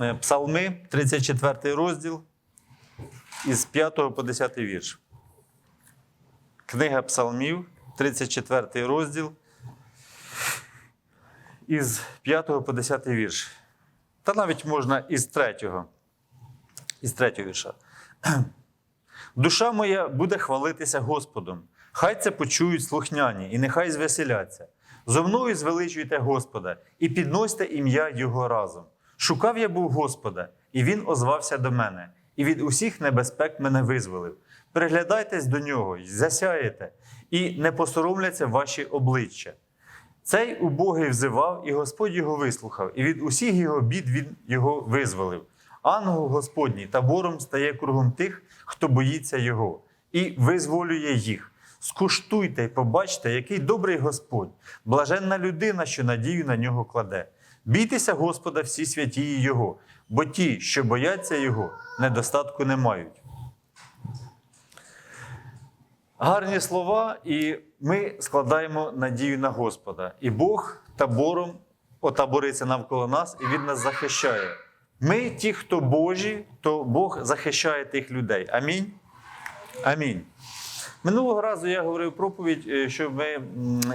Е, Псалми, 34 розділ, із 5 по 10 вірш. Книга Псалмів, 34 розділ, із 5 по 10 вірш. Та навіть можна із 3, із 3 вірша. Душа моя буде хвалитися Господом. Хай це почують слухняні, і нехай звеселяться. Зо мною звеличуйте Господа і підносьте ім'я Його разом. Шукав я був Господа, і Він озвався до мене, і від усіх небезпек мене визволив. Приглядайтесь до нього, засяєте, і не посоромляться ваші обличчя. Цей убогий взивав, і Господь його вислухав, і від усіх його бід він його визволив. Ангел Господній табором стає кругом тих, хто боїться його, і визволює їх. Скуштуйте й побачте, який добрий Господь, блаженна людина, що надію на нього кладе. Бійтеся Господа всі святії Його, бо ті, що бояться Його, недостатку не мають. Гарні слова, і ми складаємо надію на Господа. І Бог табором отабориться навколо нас, і Він нас захищає. Ми, ті, хто Божі, то Бог захищає тих людей. Амінь. Амінь. Минулого разу я говорив проповідь, е, що ми,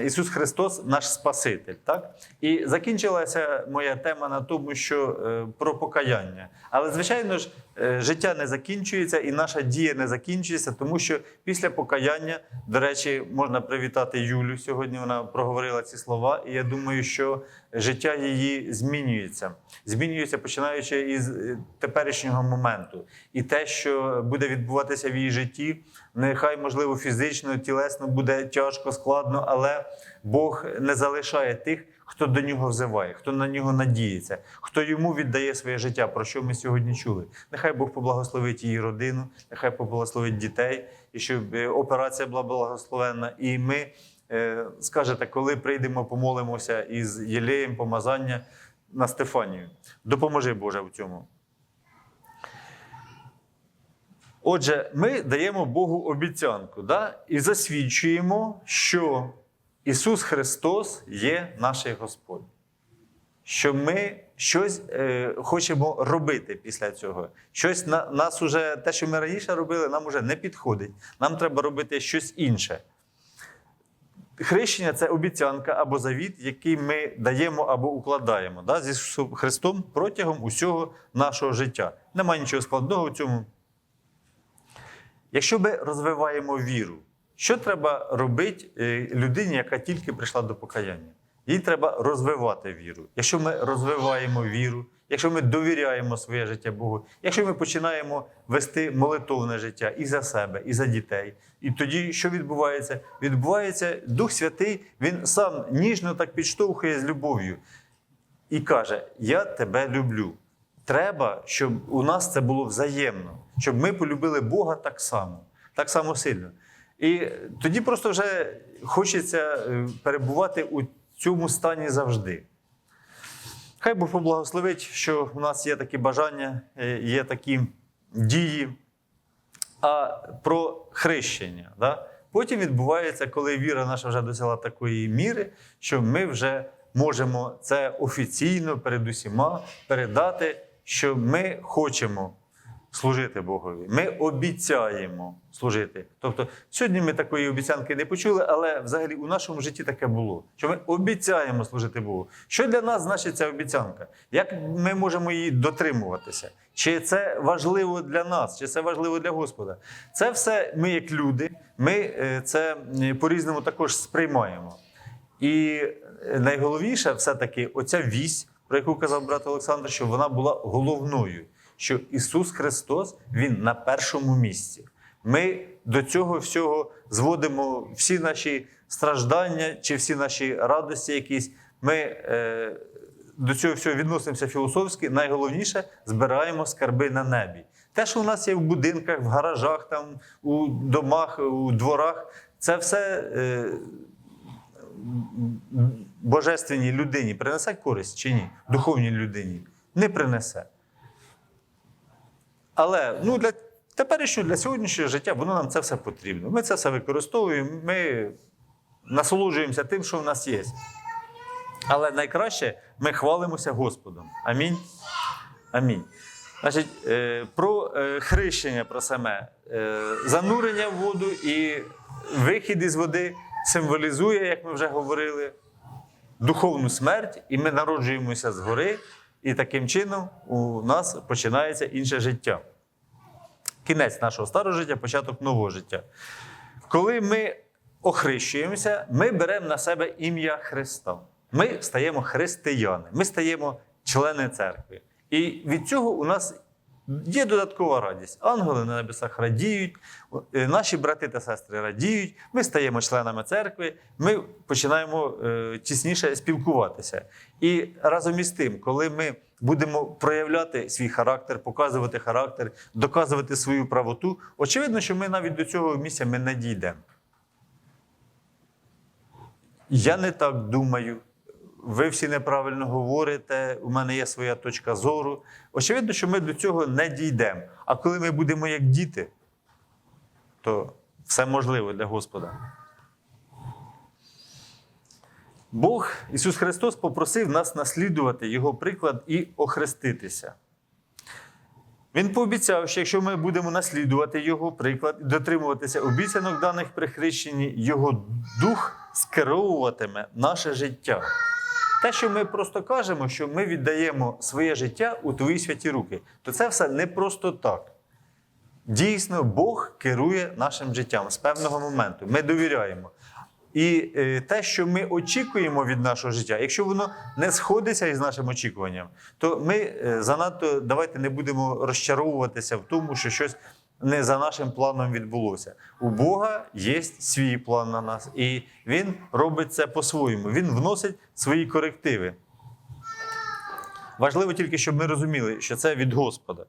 Ісус Христос наш Спаситель. Так? І закінчилася моя тема на тому, що е, про покаяння. Але, звичайно ж, життя не закінчується і наша дія не закінчується, тому що після покаяння, до речі, можна привітати Юлю. Сьогодні вона проговорила ці слова, і я думаю, що життя її змінюється. Змінюється починаючи із е, теперішнього моменту. І те, що буде відбуватися в її житті, нехай, можливо, фізично, тілесно буде тяжко, складно, але Бог не залишає тих, хто до нього взиває, хто на нього надіється, хто йому віддає своє життя, про що ми сьогодні чули. Нехай Бог поблагословить її родину, нехай поблагословить дітей, і щоб е, операція була благословенна. І ми е, скажете, коли прийдемо, помолимося із Єлеєм помазання на Стефанію. Допоможи Боже в цьому. Отже, ми даємо Богу обіцянку да? і засвідчуємо, що Ісус Христос є наш Господь. Що ми щось е, хочемо робити після цього. Щось на, нас уже, те, що ми раніше робили, нам вже не підходить. Нам треба робити щось інше. Хрещення це обіцянка або завіт, який ми даємо або укладаємо да, з Христом протягом усього нашого життя. Немає нічого складного в цьому. Якщо ми розвиваємо віру, що треба робити е, людині, яка тільки прийшла до покаяння? Їй треба розвивати віру. Якщо ми розвиваємо віру, якщо ми довіряємо своє життя Богу, якщо ми починаємо вести молитовне життя і за себе, і за дітей, і тоді що відбувається? Відбувається Дух Святий, він сам ніжно так підштовхує з любов'ю і каже: Я тебе люблю. Треба, щоб у нас це було взаємно, щоб ми полюбили Бога так само, так само сильно. І тоді просто вже хочеться е, перебувати у цьому стані завжди. Хай Бог поблагословить, що у нас є такі бажання, е, є такі дії. А про хрещення. Да? Потім відбувається, коли віра наша вже досягла такої міри, що ми вже можемо це офіційно перед усіма передати, що ми хочемо служити Богові. Ми обіцяємо служити. Тобто, сьогодні ми такої обіцянки не почули, але взагалі у нашому житті таке було, що ми обіцяємо служити Богу. Що для нас значить ця обіцянка? Як ми можемо її дотримуватися? Чи це важливо для нас, чи це важливо для Господа? Це все ми, як люди, ми е, це е, по-різному також сприймаємо. І е, найголовніше все-таки оця вісь, про яку казав брат Олександр, що вона була головною, що Ісус Христос Він на першому місці. Ми до цього всього зводимо всі наші страждання чи всі наші радості якісь. Ми е, до цього всього відносимося філософськи. Найголовніше збираємо скарби на небі. Те, що у нас є в будинках, в гаражах, там, у домах, у дворах, це все е, божественній людині принесе користь чи ні? Духовній людині не принесе. Але ну, для теперішнього, для сьогоднішнього життя, воно нам це все потрібно. Ми це все використовуємо, ми насолоджуємося тим, що в нас є. Але найкраще ми хвалимося Господом. Амінь. Амінь. Значить, е, про е, хрещення про саме Е, занурення в воду і вихід із води символізує, як ми вже говорили, духовну смерть, і ми народжуємося згори, і таким чином у нас починається інше життя. Кінець нашого старого життя, початок нового життя. Коли ми охрещуємося, ми беремо на себе ім'я Христа. Ми стаємо християни, ми стаємо члени церкви. І від цього у нас є додаткова радість. Ангели на небесах радіють, е, наші брати та сестри радіють, ми стаємо членами церкви, ми починаємо е, тісніше спілкуватися. І разом із тим, коли ми будемо проявляти свій характер, показувати характер, доказувати свою правоту, очевидно, що ми навіть до цього місця ми не дійдемо. Я не так думаю. Ви всі неправильно говорите, у мене є своя точка зору. Очевидно, що ми до цього не дійдемо. А коли ми будемо як діти, то все можливо для Господа. Бог Ісус Христос попросив нас наслідувати Його приклад і охреститися. Він пообіцяв, що якщо ми будемо наслідувати Його приклад і дотримуватися обіцянок даних при хрещенні, Його дух скеровуватиме наше життя. Те, що ми просто кажемо, що ми віддаємо своє життя у твої святі руки, то це все не просто так. Дійсно, Бог керує нашим життям з певного моменту. Ми довіряємо. І е, те, що ми очікуємо від нашого життя, якщо воно не сходиться із нашим очікуванням, то ми е, занадто давайте не будемо розчаровуватися в тому, що щось не за нашим планом відбулося. У Бога є свій план на нас, і Він робить це по-своєму. Він вносить свої корективи. Важливо тільки, щоб ми розуміли, що це від Господа.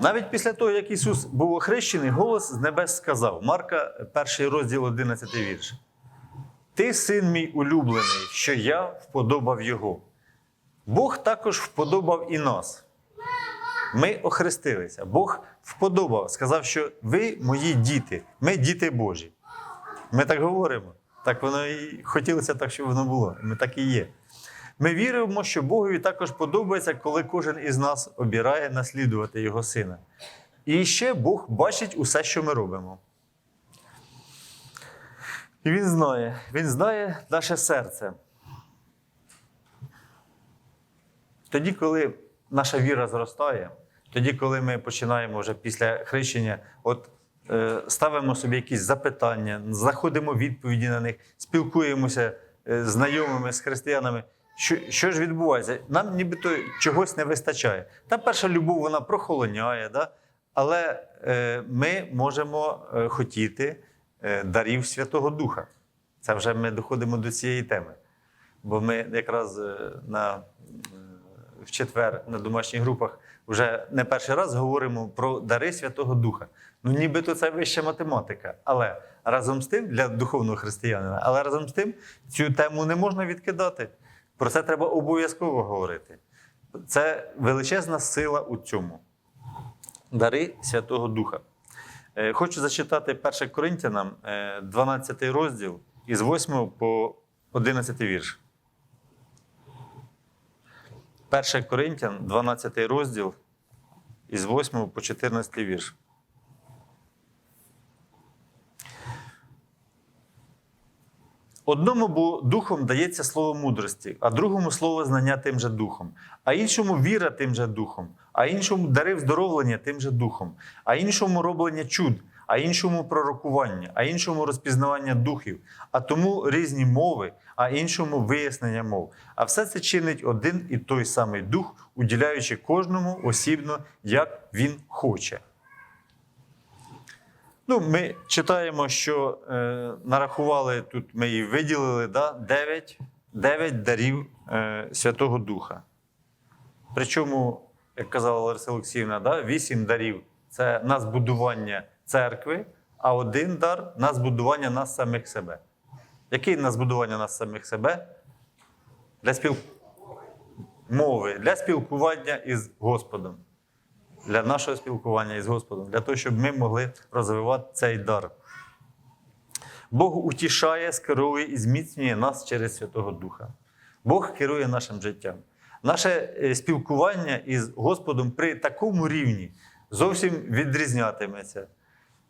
Навіть після того, як Ісус був охрещений, голос з небес сказав: Марка, перший розділ, 11 вірш. Ти син мій улюблений, що я вподобав Його. Бог також вподобав і нас. Ми охрестилися. Бог вподобав, сказав, що ви мої діти, ми діти Божі. Ми так говоримо. Так воно і хотілося так, щоб воно було. Ми так і є. Ми віримо, що Богові також подобається, коли кожен із нас обирає наслідувати Його сина. І ще Бог бачить усе, що ми робимо. І Він знає, Він знає наше серце. Тоді, коли наша віра зростає, тоді, коли ми починаємо вже після хрещення, от е, ставимо собі якісь запитання, знаходимо відповіді на них, спілкуємося е, з знайомими, з християнами. Що, що ж відбувається? Нам нібито чогось не вистачає. Та перша любов вона прохолоняє, да? але е, ми можемо е, хотіти е, дарів Святого Духа. Це вже ми доходимо до цієї теми. Бо ми якраз е, на, е, в четвер на домашніх групах вже не перший раз говоримо про дари Святого Духа. Ну, нібито це вища математика. Але разом з тим, для духовного християнина, але разом з тим цю тему не можна відкидати. Про це треба обов'язково говорити. Це величезна сила у цьому. Дари Святого Духа. Е, Хочу зачитати 1 Коринтянам, е, 12 розділ із 8 по 11 вірш. 1 Коринтян, 12 розділ із 8 по 14 вірш. Одному бо духом дається слово мудрості, а другому слово знання тим же духом, а іншому віра тим же духом, а іншому дари вздоровлення тим же духом, а іншому роблення чуд, а іншому пророкування, а іншому розпізнавання духів, а тому різні мови, а іншому вияснення мов. А все це чинить один і той самий дух, уділяючи кожному осібно, як він хоче. Ну, ми читаємо, що е, нарахували тут, ми її виділили да, 9, 9 дарів е, Святого Духа. Причому, як казала Лариса Олексіївна, да, 8 дарів це на збудування церкви, а один дар на збудування нас самих себе. Який на збудування нас самих себе? Для спіл... мови, для спілкування із Господом для нашого спілкування із Господом, для того, щоб ми могли розвивати цей дар. Бог утішає, скерує і зміцнює нас через Святого Духа. Бог керує нашим життям. Наше е, спілкування із Господом при такому рівні зовсім відрізнятиметься.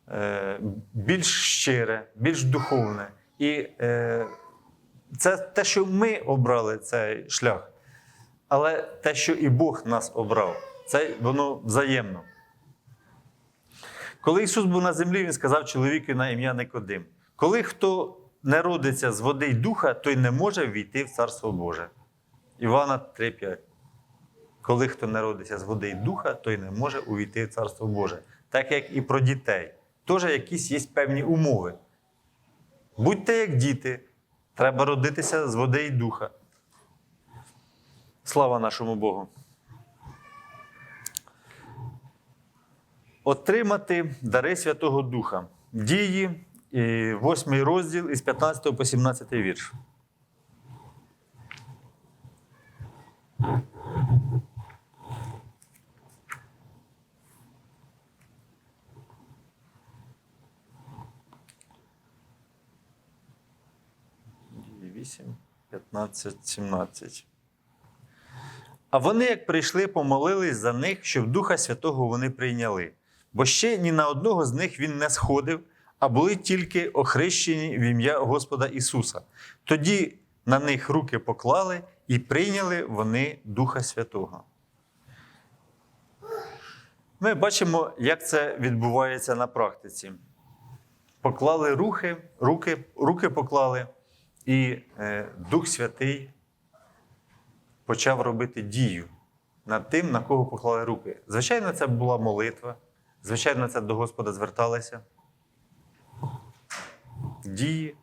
Е, Більш щире, більш духовне. І е, це те, що ми обрали цей шлях. Але те, що і Бог нас обрав, це воно взаємно. Коли Ісус був на землі, Він сказав чоловіку на ім'я Никодим: коли хто не родиться з води й духа, той не може війти в Царство Боже. Івана 3,5. Коли хто не родиться з води й духа, той не може увійти в Царство Боже. Так як і про дітей. Теж якісь є певні умови. Будьте як діти, треба родитися з води й духа. Слава нашому Богу. Отримати дари Святого Духа. Дії, 8 розділ із 15 по 17 вірш. Дії 8, 15, 17. А вони, як прийшли, помолились за них, щоб Духа Святого вони прийняли. Бо ще ні на одного з них він не сходив, а були тільки охрещені в ім'я Господа Ісуса. Тоді на них руки поклали і прийняли вони Духа Святого. Ми бачимо, як це відбувається на практиці. Поклали руки, руки, руки поклали, і е, Дух Святий почав робити дію над тим, на кого поклали руки. Звичайно, це була молитва, звичайно, це до Господа зверталися. Дії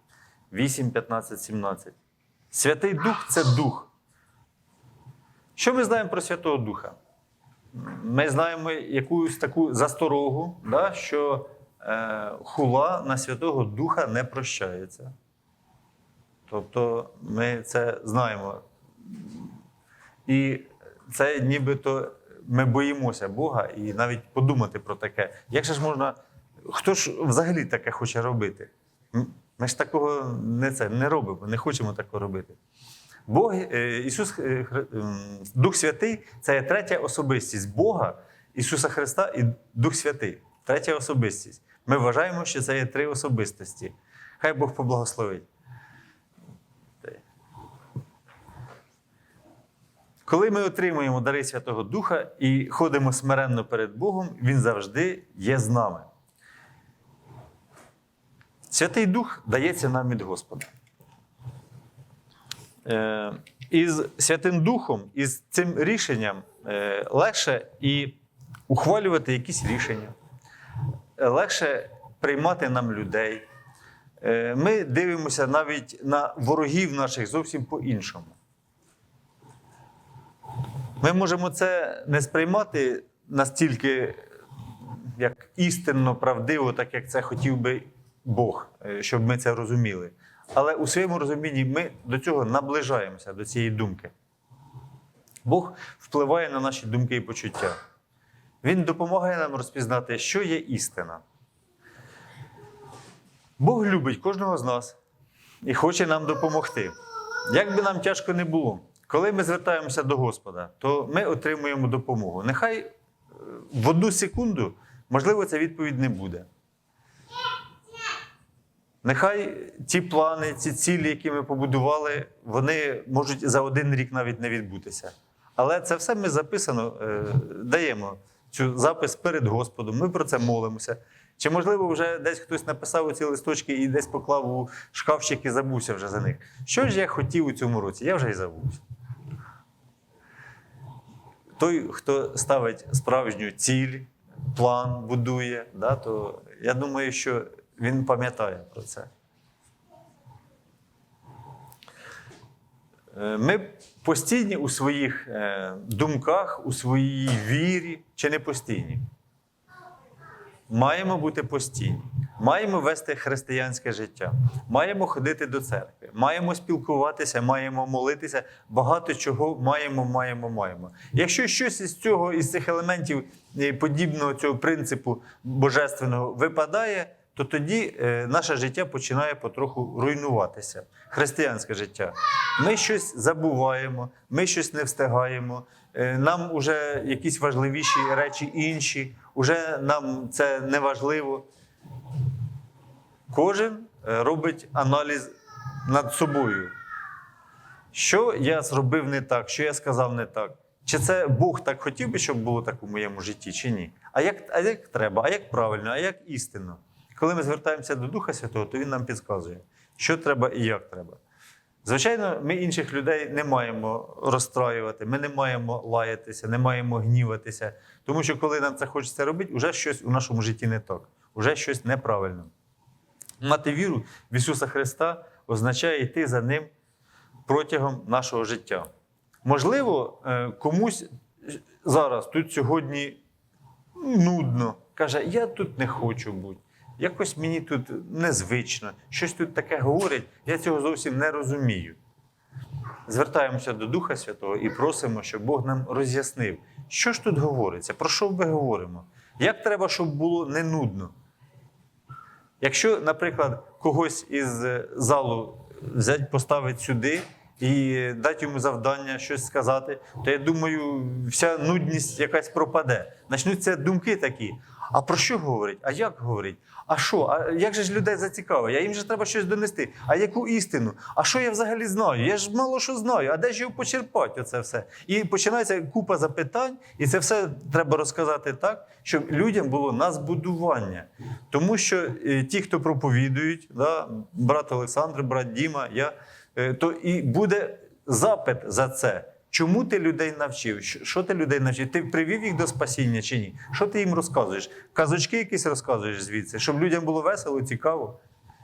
8, 15, 17. Святий Дух це дух. Що ми знаємо про Святого Духа? Ми знаємо якусь таку засторогу, да, що е, хула на Святого Духа не прощається. Тобто ми це знаємо. І це нібито ми боїмося Бога і навіть подумати про таке. Як же ж можна. Хто ж взагалі таке хоче робити? Ми ж такого не, це, не робимо, не хочемо такого робити. Бог, е, Ісус, е, Дух Святий це є третя особистість Бога, Ісуса Христа і Дух Святий. Третя особистість. Ми вважаємо, що це є три особистості. Хай Бог поблагословить. Коли ми отримуємо дари Святого Духа і ходимо смиренно перед Богом, Він завжди є з нами. Святий Дух дається нам від Господа. Е, із Святим Духом, із цим рішенням е, легше і ухвалювати якісь рішення, е, легше приймати нам людей. Ми дивимося навіть на ворогів наших зовсім по-іншому. Ми можемо це не сприймати настільки як істинно правдиво, так як це хотів би Бог, е, щоб ми це розуміли. Але у своєму розумінні ми до цього наближаємося, до цієї думки. Бог впливає на наші думки і почуття. Він допомагає нам розпізнати, що є істина. Бог любить кожного з нас і хоче нам допомогти. Як би нам тяжко не було, коли ми звертаємося до Господа, то ми отримуємо допомогу. Нехай е, в одну секунду, можливо, ця відповідь не буде. Нехай ті плани, ці цілі, які ми побудували, вони можуть за один рік навіть не відбутися. Але це все ми записано, е, даємо цю запис перед Господом. Ми про це молимося. Чи, можливо, вже десь хтось написав ці листочки і десь поклав у шкафчик і забувся вже за них. Що ж я хотів у цьому році? Я вже й забувся. Той, хто ставить справжню ціль, план будує, да, то я думаю, що він пам'ятає про це. Е, Ми постійні у своїх е, думках, у своїй вірі чи не постійні. Маємо бути постійні, маємо вести християнське життя, маємо ходити до церкви, маємо спілкуватися, маємо молитися. Багато чого маємо, маємо, маємо. Якщо щось із цього, із цих елементів е, подібного цього принципу божественного випадає, то тоді е, наше життя починає потроху руйнуватися. Християнське життя. Ми щось забуваємо, ми щось не встигаємо. е, Нам вже якісь важливіші речі інші, уже нам це не важливо. Кожен е, робить аналіз над собою. Що я зробив не так, що я сказав не так? Чи це Бог так хотів би, щоб було так у моєму житті, чи ні? А як, а як треба, а як правильно, а як істинно? Коли ми звертаємося до Духа Святого, то Він нам підказує, що треба і як треба. Звичайно, ми інших людей не маємо розстраювати, ми не маємо лаятися, не маємо гніватися. Тому що коли нам це хочеться робити, вже щось у нашому житті не так, вже щось неправильно. Мати віру в Ісуса Христа означає йти за Ним протягом нашого життя. Можливо, е, комусь зараз тут сьогодні нудно. Каже, я тут не хочу бути. Якось мені тут незвично, щось тут таке говорять, я цього зовсім не розумію. Звертаємося до Духа Святого і просимо, щоб Бог нам роз'яснив, що ж тут говориться, про що ми говоримо, як треба, щоб було не нудно. Якщо, наприклад, когось із е, залу взять, поставить сюди і дати йому завдання щось сказати, то я думаю, вся нудність якась пропаде. Начнуться думки такі. А про що говорить? А як говорить? А що? А як же ж людей зацікавить? А їм же треба щось донести. А яку істину? А що я взагалі знаю? Я ж мало що знаю. А де ж його почерпати? Оце все? І починається купа запитань, і це все треба розказати так, щоб людям було на збудування. Тому що е, ті, хто проповідують, да, брат Олександр, брат Діма, я, е, то і буде запит за це. Чому ти людей навчив? Що- ти людей навчив? Ти привів їх до спасіння чи ні? Що ти їм розказуєш? Казочки якісь розказуєш звідси, щоб людям було весело, цікаво?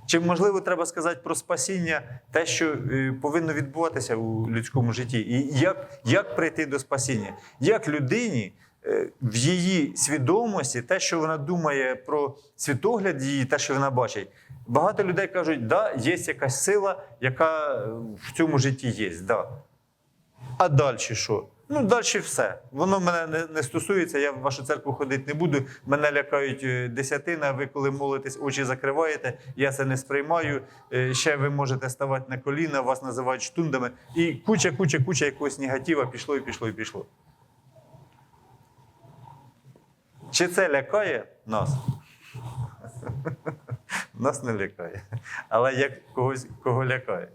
Чи можливо треба сказати про спасіння, те, що е, повинно відбуватися у людському житті, і як, як прийти до спасіння? Як людині е, в її свідомості, те, що вона думає про світогляд її, те, що вона бачить, багато людей кажуть, да, є якась сила, яка е, в цьому житті є. Да. А далі що? Ну, далі все. Воно мене не, не стосується, я в вашу церкву ходити не буду. Мене лякають е, десятина, ви коли молитесь, очі закриваєте, я це не сприймаю. Е, Ще ви можете ставати на коліна, вас називають штундами. І куча, куча, куча якогось негатива пішло і пішло і пішло. Чи це лякає нас? Нас не лякає. Але як когось кого лякає.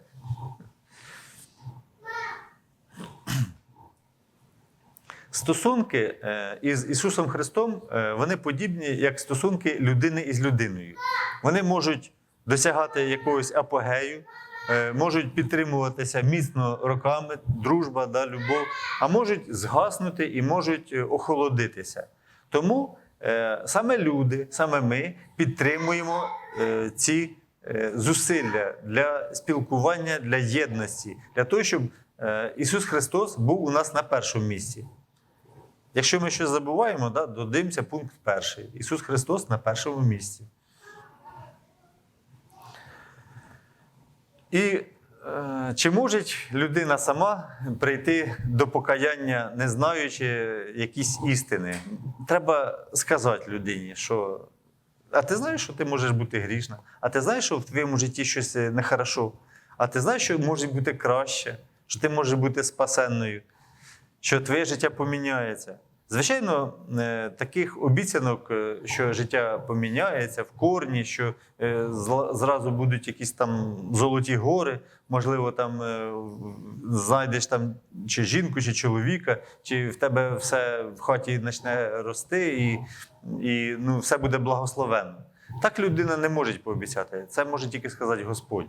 Стосунки е, із Ісусом Христом е, вони подібні як стосунки людини із людиною. Вони можуть досягати якогось апогею, е, можуть підтримуватися міцно роками, дружба, да, любов, а можуть згаснути і можуть охолодитися. Тому саме люди, саме ми підтримуємо ці зусилля для спілкування, для єдності, для того, щоб Ісус Христос був у нас на першому місці. Якщо ми щось забуваємо, да, додивимося пункт перший. Ісус Христос на першому місці. І е, чи може людина сама прийти до покаяння, не знаючи якісь істини? Треба сказати людині, що а ти знаєш, що ти можеш бути грішна, а ти знаєш, що в твоєму житті щось нехорошо, а ти знаєш, що може бути краще, що ти можеш бути спасенною що твоє життя поміняється. Звичайно, е, таких обіцянок, е, що життя поміняється в корні, що е, зразу будуть якісь там золоті гори, можливо, там знайдеш там чи жінку, чи чоловіка, чи в тебе все в хаті почне рости, і, і ну, все буде благословенно. Так людина не може пообіцяти. Це може тільки сказати Господь.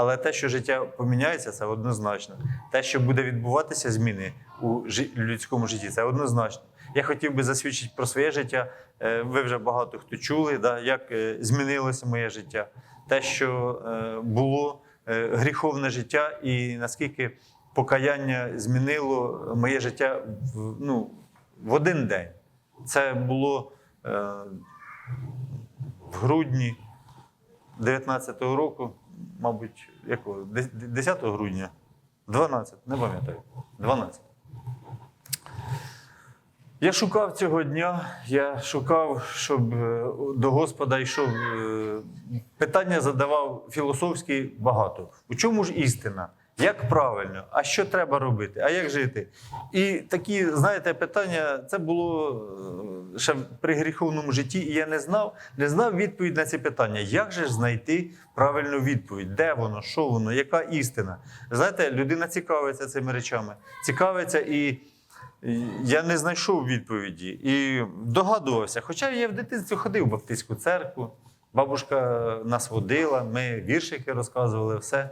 Але те, що життя поміняється, це однозначно. Те, що буде відбуватися зміни у людському житті, це однозначно. Я хотів би засвідчити про своє життя. Е, Ви вже багато хто чули, да, як е, змінилося моє життя. Те, що е, було гріховне життя, і наскільки покаяння змінило моє життя в, ну, в один день. Це було в грудні 19-го року, мабуть, якого? 10 грудня? 12, не пам'ятаю. 12. Я шукав цього дня, я шукав, щоб е, до Господа йшов. е, Питання задавав філософські багато. У чому ж істина? Як правильно? А що треба робити? А як жити? І такі, знаєте, питання це було е, ще при гріховному житті, і я не знав, не знав відповідь на ці питання. Як же ж знайти правильну відповідь? Де воно, що воно, яка істина? Знаєте, людина цікавиться цими речами, цікавиться і. Я не знайшов відповіді і догадувався. Хоча я в дитинстві ходив в Баптистську церкву, бабушка нас водила, ми віршики розказували, все.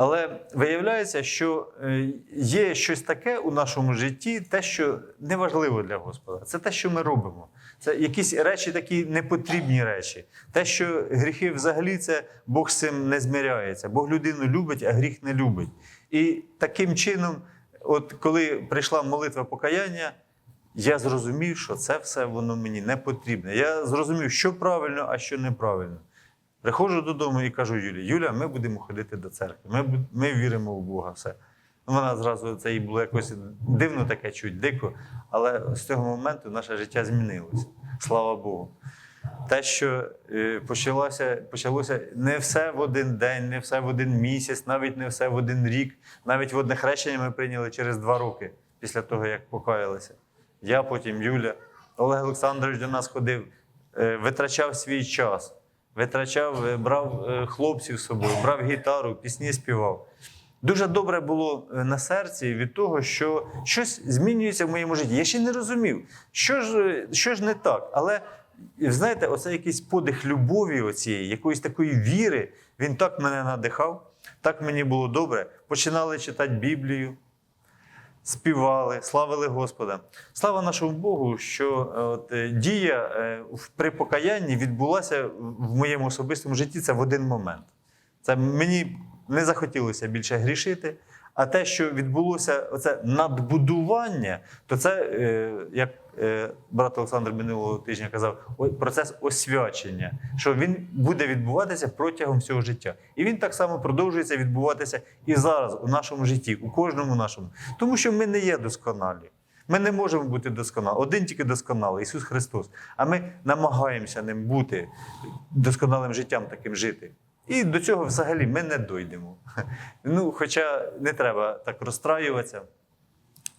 Але виявляється, що е, є щось таке у нашому житті, те, що неважливо для Господа. Це те, що ми робимо. Це якісь речі, такі непотрібні речі. Те, що гріхи взагалі це Бог з цим не зміряється. Бог людину любить, а гріх не любить. І таким чином, от коли прийшла молитва покаяння, я зрозумів, що це все воно мені не потрібне. Я зрозумів, що правильно, а що неправильно. Приходжу додому і кажу Юлі, Юля, ми будемо ходити до церкви. Ми, ми віримо в Бога. Все. Вона зразу це їй було якось дивно таке, чуть дико. Але з цього моменту наше життя змінилося. Слава Богу. Те, що е, почалося, почалося не все в один день, не все в один місяць, навіть не все в один рік. Навіть водне хрещення ми прийняли через два роки після того, як покаялися. Я потім Юля. Олег Олександрович до нас ходив, е, витрачав свій час, витрачав, е, брав е, хлопців з собою, брав гітару, пісні співав. Дуже добре було е, на серці від того, що щось змінюється в моєму житті. Я ще не розумів, що ж, що ж не так. Але знаєте, оце якийсь подих любові, оцієї, якоїсь такої віри, він так мене надихав, так мені було добре. Починали читати Біблію, співали, славили Господа. Слава нашому Богу, що е, от, е, дія е, при покаянні відбулася в моєму особистому житті це в один момент. Це мені не захотілося більше грішити. А те, що відбулося, оце надбудування, то це, е, як е, брат Олександр минулого тижня казав, процес освячення, що він буде відбуватися протягом всього життя. І він так само продовжується відбуватися і зараз у нашому житті, у кожному нашому. Тому що ми не є досконалі. Ми не можемо бути досконалі. Один тільки досконалий Ісус Христос. А ми намагаємося ним бути досконалим життям таким жити. І до цього взагалі ми не дойдемо. Ну, хоча не треба так розстраюватися,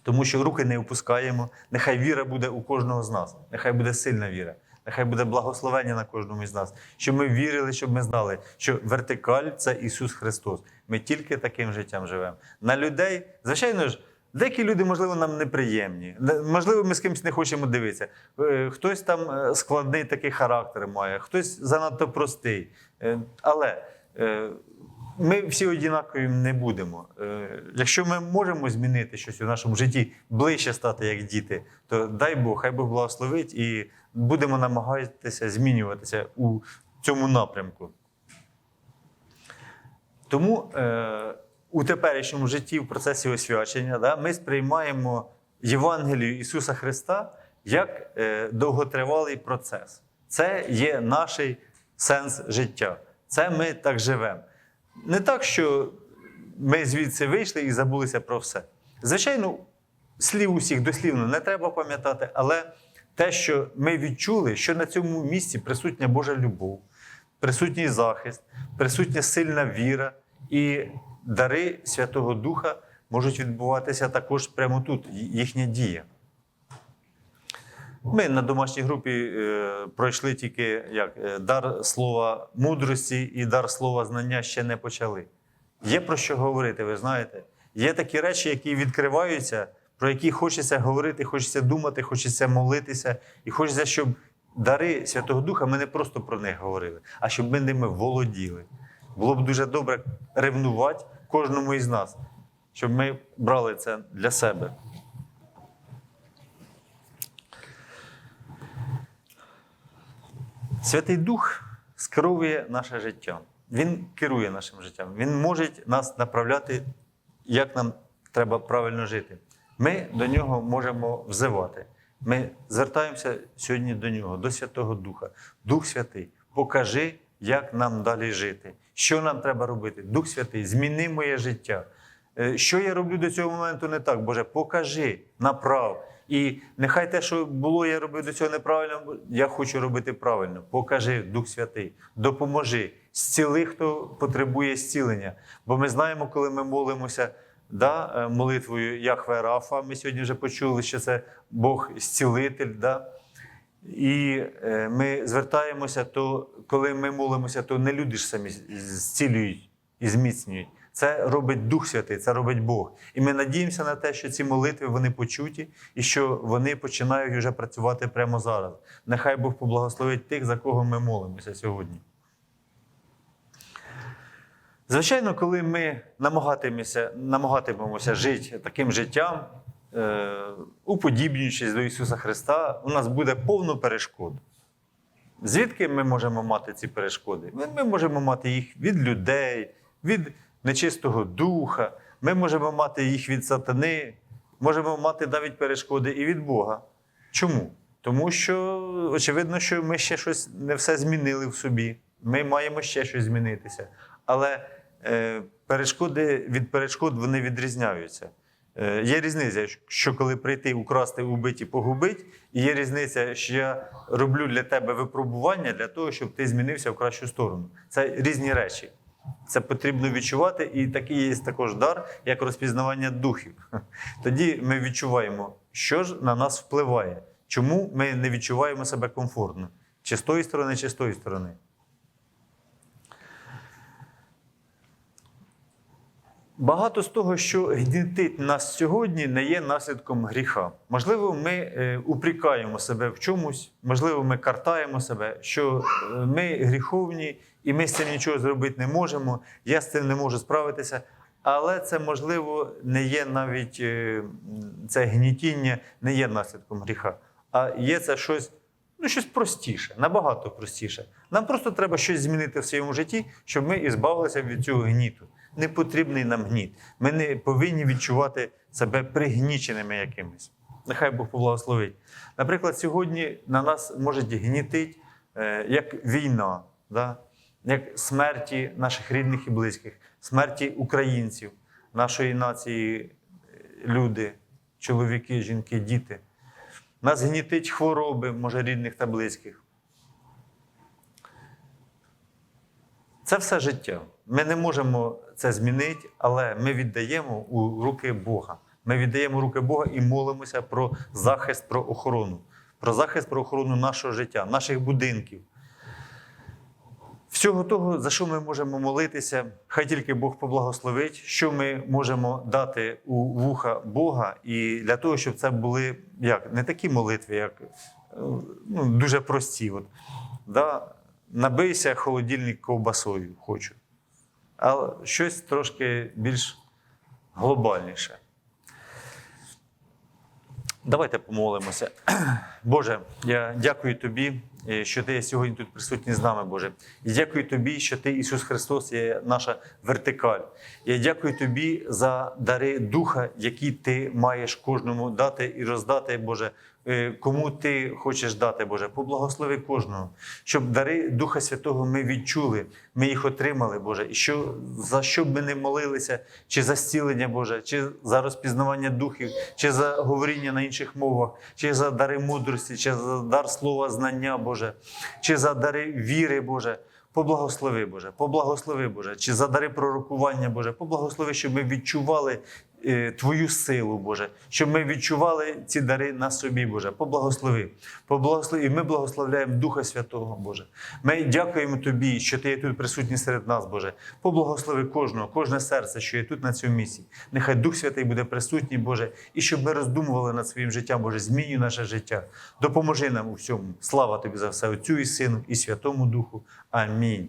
тому що руки не опускаємо. Нехай віра буде у кожного з нас. Нехай буде сильна віра. Нехай буде благословення на кожному із нас. Щоб ми вірили, щоб ми знали, що вертикаль це Ісус Христос. Ми тільки таким життям живемо. На людей, звичайно ж, деякі люди, можливо, нам неприємні. Можливо, ми з кимось не хочемо дивитися. Е, Хтось там е, складний такий характер має, хтось занадто простий. Е, Але е, ми всі однакові не будемо. Е, Якщо ми можемо змінити щось у нашому житті, ближче стати як діти, то дай Бог, хай Бог благословить і будемо намагатися змінюватися у цьому напрямку. Тому у теперішньому житті, в процесі освячення, ми сприймаємо Євангелію Ісуса Христа як довготривалий процес. Це є наш сенс життя. Це ми так живемо. Не так, що ми звідси вийшли і забулися про все. Звичайно, слів усіх дослівно не треба пам'ятати, але те, що ми відчули, що на цьому місці присутня Божа любов, присутній захист, присутня сильна віра і дари Святого Духа можуть відбуватися також прямо тут, їхня дія. Ми на домашній групі е, пройшли тільки як е, дар слова мудрості і дар слова знання ще не почали. Є про що говорити, ви знаєте. Є такі речі, які відкриваються, про які хочеться говорити, хочеться думати, хочеться молитися, і хочеться, щоб дари Святого Духа ми не просто про них говорили, а щоб ми ними володіли. Було б дуже добре ревнувати кожному із нас, щоб ми брали це для себе. Святий Дух скеровує наше життя. Він керує нашим життям. Він може нас направляти, як нам треба правильно жити. Ми до нього можемо взивати. Ми звертаємося сьогодні до нього, до Святого Духа. Дух Святий, покажи, як нам далі жити. Що нам треба робити? Дух Святий, зміни моє життя. Е, Що я роблю до цього моменту не так, Боже, покажи, направ. І нехай те, що було, я робив до цього неправильно, я хочу робити правильно. Покажи, Дух Святий, допоможи, зціли, хто потребує зцілення. Бо ми знаємо, коли ми молимося да, е, молитвою Яхве Рафа, ми сьогодні вже почули, що це Бог зцілитель. Да? І е, ми звертаємося, то коли ми молимося, то не люди ж самі зцілюють і зміцнюють. Це робить Дух Святий, це робить Бог. І ми надіємося на те, що ці молитви вони почуті і що вони починають вже працювати прямо зараз. Нехай Бог поблагословить тих, за кого ми молимося сьогодні. Звичайно, коли ми намагатимемося, намагатимемося жити таким життям, е, уподібнюючись до Ісуса Христа, у нас буде повно перешкод. Звідки ми можемо мати ці перешкоди? Ми можемо мати їх від людей, від нечистого духа, ми можемо мати їх від сатани, можемо мати навіть перешкоди і від Бога. Чому? Тому що, очевидно, що ми ще щось не все змінили в собі. Ми маємо ще щось змінитися. Але е, перешкоди від перешкод вони відрізняються. Е, є різниця, що коли прийти, украсти, убити, погубити, і є різниця, що я роблю для тебе випробування для того, щоб ти змінився в кращу сторону. Це різні речі. Це потрібно відчувати, і такий є також дар, як розпізнавання духів. Тоді ми відчуваємо, що ж на нас впливає, чому ми не відчуваємо себе комфортно, чи з тої сторони, чи з тої сторони. Багато з того, що гнітить нас сьогодні, не є наслідком гріха. Можливо, ми е, упрікаємо себе в чомусь, можливо, ми картаємо себе, що е, ми гріховні і ми з цим нічого зробити не можемо. Я з цим не можу справитися. Але це, можливо, не є навіть е, це гнітіння, не є наслідком гріха, а є це щось, ну, щось простіше, набагато простіше. Нам просто треба щось змінити в своєму житті, щоб ми ізбавилися від цього гніту не потрібний нам гніт. Ми не повинні відчувати себе пригніченими якимись. Нехай Бог поблагословить. Наприклад, сьогодні на нас може гнітить е, як війна, да? Як смерті наших рідних і близьких, смерті українців, нашої нації, е, люди, чоловіки, жінки, діти. Нас гнітить хвороби, може, рідних та близьких. Це все життя. Ми не можемо це змінити, але ми віддаємо у руки Бога. Ми віддаємо руки Бога і молимося про захист, про охорону, про захист, про охорону нашого життя, наших будинків. Всього того, за що ми можемо молитися, хай тільки Бог поблагословить, що ми можемо дати у вуха Бога, і для того, щоб це були як, не такі молитви, як ну, дуже прості. От, да? Набийся холодильник ковбасою хочу але щось трошки більш глобальніше. Давайте помолимося. Боже, я дякую Тобі, е, що Ти сьогодні тут присутній з нами, Боже. І дякую Тобі, що Ти, Ісус Христос, є наша вертикаль. Я дякую Тобі за дари Духа, які Ти маєш кожному дати і роздати, Боже. Е, кому ти хочеш дати, Боже, поблагослови кожного, щоб дари Духа Святого ми відчули, ми їх отримали, Боже, і що за що б ми не молилися, чи за зцілення, Боже, чи за розпізнавання духів, чи за говоріння на інших мовах, чи за дари мудрості, чи за дар слова знання, Боже, чи за дари віри, Боже. Поблагослови, Боже, поблагослови, Боже, чи за дари пророкування, Боже, поблагослови, щоб ми відчували Твою силу, Боже, щоб ми відчували ці дари на собі, Боже. Поблагослови. Поблагослови. І ми благословляємо Духа Святого, Боже. Ми дякуємо Тобі, що Ти є тут присутній серед нас, Боже. Поблагослови кожного, кожне серце, що є тут на цьому місці. Нехай Дух Святий буде присутній, Боже, і щоб ми роздумували над своїм життям, Боже, змінюй наше життя. Допоможи нам у всьому. Слава Тобі за все, Отцю і Сину, і Святому Духу. Амінь.